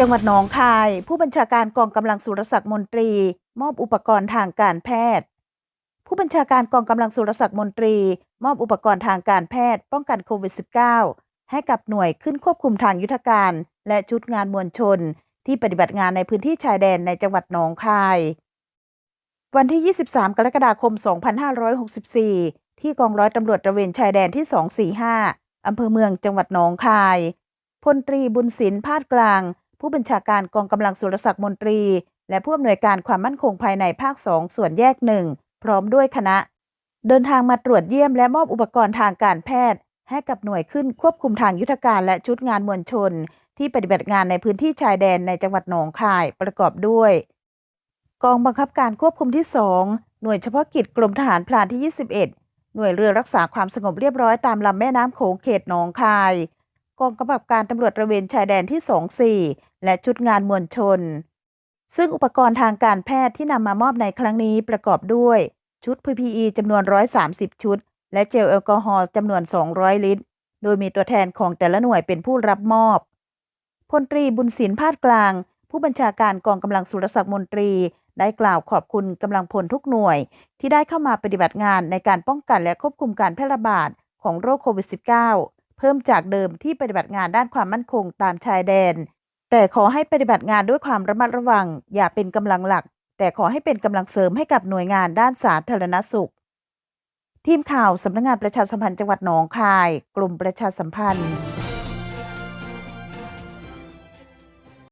จังหวัดหนองคาย ผู้บัญชาการกองกำลังสุรศักดิ์มนตรี มอบอุปกรณ์ทางการแพทย์ ผู้บัญชาการกองกำลังสุรศักดิ์มนตรี มอบอุปกรณ์ทางการแพทย์ ป้องกันโควิด -19 ให้กับหน่วยขึ้นควบคุมทางยุทธการ และชุดงานมวลชน ที่ปฏิบัติงานในพื้นที่ชายแดนในจังหวัดหนองคาย วันที่ 23 กรกฎาคม 2564 ที่กองร้อยตำรวจตระเวนชายแดนที่ 245อำเภอเมืองจังหวัดหนองคายพลตรีบุญศิลป์พาดกลาง ผู้บัญชาการกองกำลังสุรศักดิ์มนตรี และผู้อำนวยการความมั่นคงภายในภาค2ส่วนแยกหนึ่งพร้อมด้วยคณะ เดินทางมาตรวจเยี่ยมและมอบอุปกรณ์ทางการแพทย์ ให้กับหน่วยขึ้นควบคุมทางยุทธการและชุดงานมวลชน ที่ปฏิบัติงานในพื้นที่ชายแดนในจังหวัดหนองคายประกอบด้วย กองบังคับการควบคุมที่ 2 หน่วยเฉพาะกิจกรมทหารพรานที่ 21 หน่วยเรือรักษาความสงบเรียบร้อยตามลำแม่น้ำโขงเขตหนองคาย กองกำกับการตำรวจระเวนชายแดนที่ 24 และชุดงานมวลชน ซึ่งอุปกรณ์ทางการแพทย์ที่นำมามอบในครั้งนี้ประกอบด้วย ชุด PPE จำนวน 130 ชุด และเจลแอลกอฮอล์จำนวน 200 ลิตร โดยมีตัวแทนของแต่ละหน่วยเป็นผู้รับมอบพลตรีบุญศิลป์พาดกลาง ผู้บัญชาการกองกำลังสุรศักดิ์มนตรี ได้กล่าวขอบคุณกำลังพลทุกหน่วย ที่ได้เข้ามาปฏิบัติงานในการป้องกันและควบคุมการแพร่ระบาดของโรคโควิด -19 เพิ่มจากเดิมที่ปฏิบัติงานด้านความมั่นคงตามชายแดน แต่ขอให้ปฏิบัติงานด้วยความระมัดระวัง อย่าเป็นกำลังหลัก แต่ขอให้เป็นกำลังเสริมให้กับหน่วยงานด้านสาธารณสุข ทีมข่าวสำนักงานประชาสัมพันธ์จังหวัดหนองคาย กลุ่มประชาสัมพันธ์